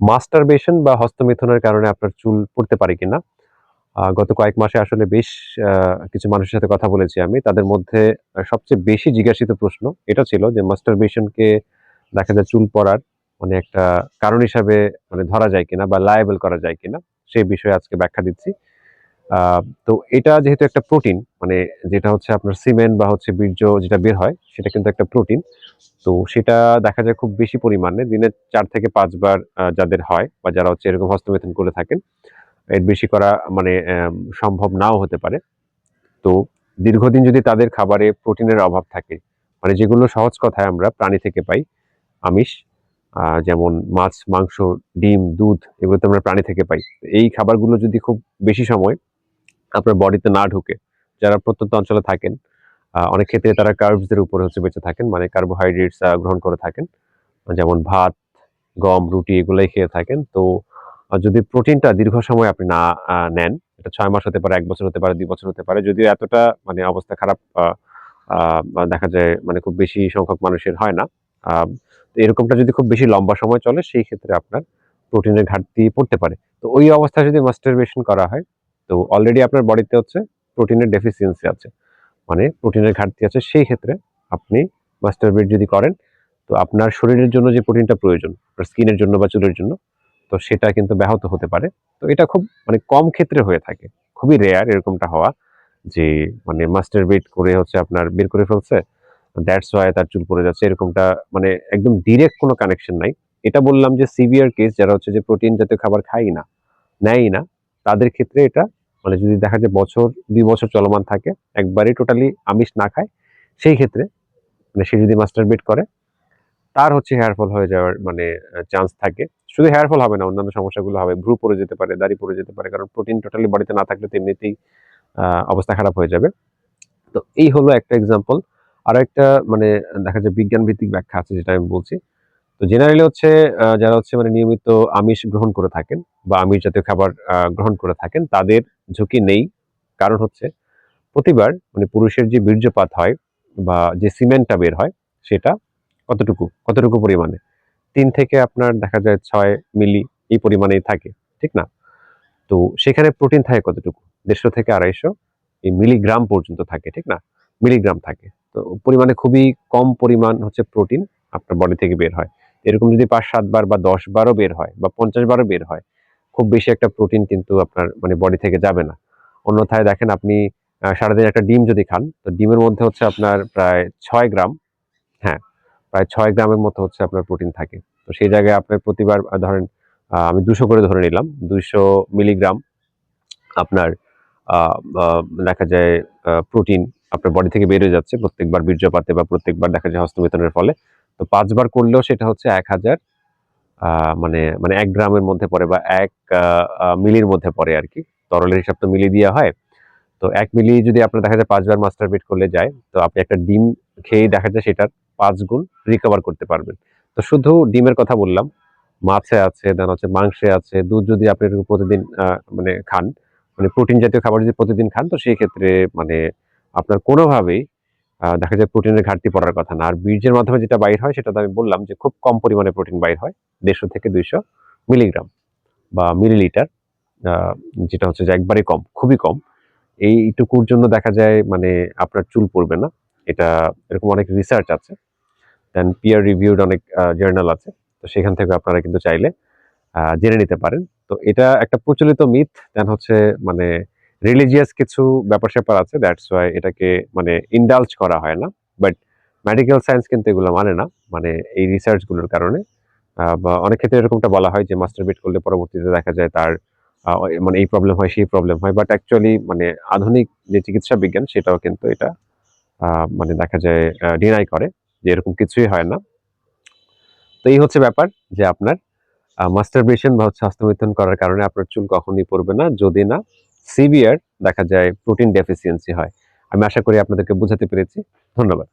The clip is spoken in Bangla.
মাস্টারবেশন বা হস্তমিথুনের কারণে আপনার চুল পড়তে পারে কিনা? গত কয়েক মাসে আসলে বেশ কিছু মানুষের সাথে কথা বলেছি আমি। তাদের মধ্যে সবচেয়ে বেশি জিজ্ঞাসিত প্রশ্ন এটা ছিল যে মাস্টারবেশনকে দেখা যায় চুল পড়ার মানে একটা কারণ হিসাবে মানে ধরা যায় কিনা বা লায়াবল করা যায় কিনা সেই বিষয়ে আজকে ব্যাখ্যা দিচ্ছি। তো এটা যেহেতু একটা প্রোটিন মানে যেটা হচ্ছে আপনার সিমেন্ট বা হচ্ছে বীর্য যেটা বের হয়, সেটা কিন্তু একটা প্রোটিন তো সেটা দেখা যায় খুব বেশি পরিমাণে। দিনে চার থেকে পাঁচবার যাদের হয় বা যারা হচ্ছে এরকম হস্তমেথন করে থাকেন, এর বেশি করা মানে সম্ভব নাও হতে পারে। তো দীর্ঘদিন যদি তাদের খাবারে প্রোটিনের অভাব থাকে মানে যেগুলো সহজ কথায় আমরা প্রাণী থেকে পাই, আমিষ যেমন মাছ, মাংস, ডিম, দুধ, এগুলো তো আমরা প্রাণী থেকে পাই। এই খাবারগুলো যদি খুব বেশি সময় আপনার বডিতে না ঢুকে, যারা প্রত্যন্ত অঞ্চলে থাকেন অনেক ক্ষেত্রে তারা কার্বসদের উপরে হচ্ছে বেঁচে থাকেন মানে কার্বোহাইড্রেটস গ্রহণ করে থাকেন। যেমন ভাত, গম, রুটি এগুলাই খেয়ে থাকেন। তো যদি প্রোটিনটা দীর্ঘ সময় আপনি না নেন, এটা ছয় মাস হতে পারে, এক বছর হতে পারে, দুই বছর হতে পারে, যদিও এতটা মানে অবস্থা খারাপ দেখা যায় মানে খুব বেশি সংখ্যক মানুষের হয় না। এরকমটা যদি খুব বেশি লম্বা সময় চলে, সেই ক্ষেত্রে আপনার প্রোটিনের ঘাটতি পড়তে পারে। তো ওই অবস্থায় যদি মাস্টারবেশন করা হয়, তো অলরেডি আপনার বডিতে হচ্ছে প্রোটিনের ডেফিসিয়েন্সি আছে। মানে প্রোটিনের ঘাটতি আছে, সেই ক্ষেত্রে আপনি মাস্টার মাস্টারবেট যদি করেন, তো আপনার শরীরের জন্য যে প্রোটিনটা প্রয়োজন স্কিনের জন্য বা চুলের জন্য, তো সেটা কিন্তু ব্যাহত হতে পারে। তো এটা খুব মানে কম ক্ষেত্রে হয়ে থাকে। খুবই রেয়ার এরকমটা হওয়া যে মানে মাস্টার মাস্টারবেট করে হচ্ছে আপনার বের করে ফেলছে দ্যাটস ওয়াই তার চুল পড়ে যাচ্ছে, এরকমটা মানে একদম ডিরেক্ট কোনো কানেকশন নাই। এটা বললাম যে সিভিয়ার কেস যারা হচ্ছে যে প্রোটিন জাতীয় খাবার খাই না, নেয়ই না, তাদের ক্ষেত্রে এটা মানে যদি দেখা যায় বছর, দুই বছর চলমান থাকে, একবারই টোটালি আমিষ না খায়, সেই ক্ষেত্রে মানে সে যদি মাস্টারবেট করে, তার হচ্ছে হেয়ার ফল হয়ে যাওয়ার মানে চান্স থাকে। শুধু হেয়ার ফল হবে না, অন্যান্য সমস্যাগুলো হবে। ভ্রু পড়ে যেতে পারে, দাড়ি পড়ে যেতে পারে, কারণ প্রোটিন টোটালি বাড়িতে না থাকলে তো এমনিতেই অবস্থা খারাপ হয়ে যাবে। তো এই হলো একটা এক্সাম্পল আর একটা মানে দেখা যায় বিজ্ঞান ভিত্তিক ব্যাখ্যা আছে, যেটা আমি বলছি। তো জেনারেলি হচ্ছে যারা হচ্ছে মানে নিয়মিত আমিষ গ্রহণ করে থাকেন বা আমিষ জাতীয় খাবার গ্রহণ করে থাকেন, তাদের ঝুঁকি নেই। কারণ হচ্ছে, প্রতিবার মানে পুরুষের যে বীর্যপাত হয় বা যে সিমেন্টটা বের হয়, সেটা কতটুকু কতটুকু পরিমাণে? তিন থেকে আপনার দেখা যায় ছয় মিলি এই পরিমাণেই থাকে, ঠিক না? তো সেখানে প্রোটিন থাকে কতটুকু? দেড়শো থেকে আড়াইশো এই মিলিগ্রাম পর্যন্ত থাকে, ঠিক না? মিলিগ্রাম থাকে। তো পরিমাণে খুবই কম পরিমাণ হচ্ছে প্রোটিন আপনার বডি থেকে বের হয়। এরকম যদি পাঁচ, সাত বার বা দশ বারও বের হয় বা পঞ্চাশ বারও বের হয়, খুব বেশি একটা প্রোটিন কিন্তু আপনার মানে বডি থেকে যাবে না। অন্যথায় দেখেন আপনি সারাদিন একটা ডিম যদি খান, তো ডিমের মধ্যে হচ্ছে আপনার প্রায় ছয় গ্রাম হ্যাঁ প্রায় ছয় গ্রামের মতো হচ্ছে আপনার প্রোটিন থাকে। তো সেই জায়গায় আপনার প্রতিবার ধরেন আমি দুশো করে ধরে নিলাম দুইশো মিলিগ্রাম আপনার দেখা যায় প্রোটিন আপনার বডি থেকে বেরিয়ে যাচ্ছে প্রত্যেকবার বীর্যপাতে বা প্রত্যেকবার দেখা যায় হস্তমিথনের ফলে। তো পাঁচবার করলেও সেটা হচ্ছে এক হাজার মানে মানে এক গ্রামের মধ্যে পড়ে বা এক মিলির মধ্যে পড়ে আর কি। তরলের হিসাব তো মিলি দেওয়া হয়। তো এক মিলি যদি আপনার দেখা যায় পাঁচবার মাস্টারবেট করলে যায়, তো আপনি একটা ডিম খেয়েই দেখা যায় সেটার পাঁচ গুণ রিকভার করতে পারবেন। তো শুধু ডিমের কথা বললাম, মাছে আছে, দেন হচ্ছে মাংসে আছে, দুধ যদি আপনি প্রতিদিন মানে খান মানে প্রোটিন জাতীয় খাবার যদি প্রতিদিন খান, তো সেই ক্ষেত্রে মানে আপনার কোনোভাবেই দেখা যায় প্রোটিনের ঘাটতি পড়ার কথা না। আর বীর্যের মাধ্যমে যেটা বাইর হয়, সেটা তো আমি বললাম যে খুব কম পরিমাণে প্রোটিন বাইর হয়, দেড়শো থেকে দুইশো মিলিগ্রাম বা মিলিলিটার যেটা হচ্ছে যে একবারে কম, খুবই কম। এইটুকুর জন্য দেখা যায় মানে আপনার চুল পড়বে না। এটা এরকম অনেক রিসার্চ আছে দেন পিয়ার রিভিউড অনেক জার্নাল আছে। তো সেখান থেকে আপনারা কিন্তু চাইলে জেনে নিতে পারেন। তো এটা একটা প্রচলিত মিথ দেন হচ্ছে মানে রিলিজিয়াস কিছু ব্যাপার স্যাপার আছে দ্যাটস ওয়াই এটাকে মানে ইন্ডালজ করা হয় না বাট মেডিকেল সায়েন্স কিন্তু এগুলো মানে না মানে এই রিসার্চগুলোর কারণে। বা অনেক ক্ষেত্রে এরকমটা বলা হয় যে মাস্টারবেট করলে পরবর্তীতে দেখা যায় তার মানে এই প্রবলেম হয়, সেই প্রবলেম হয় বাট অ্যাকচুয়ালি মানে আধুনিক যে চিকিৎসা বিজ্ঞান সেটাও কিন্তু এটা মানে দেখা যায় ডিনাই করে যে এরকম কিছুই হয় না। তো এই হচ্ছে ব্যাপার যে আপনার মাস্টারবেশন বা হচ্ছে হস্তমিথন করার কারণে আপনার চুল কখনোই পড়বে না, যদি না সিভিয়ার দেখা যায় প্রোটিন ডেফিসিয়েন্সি হয়। আমি আশা করি আপনাদেরকে বোঝাতে পেরেছি। ধন্যবাদ।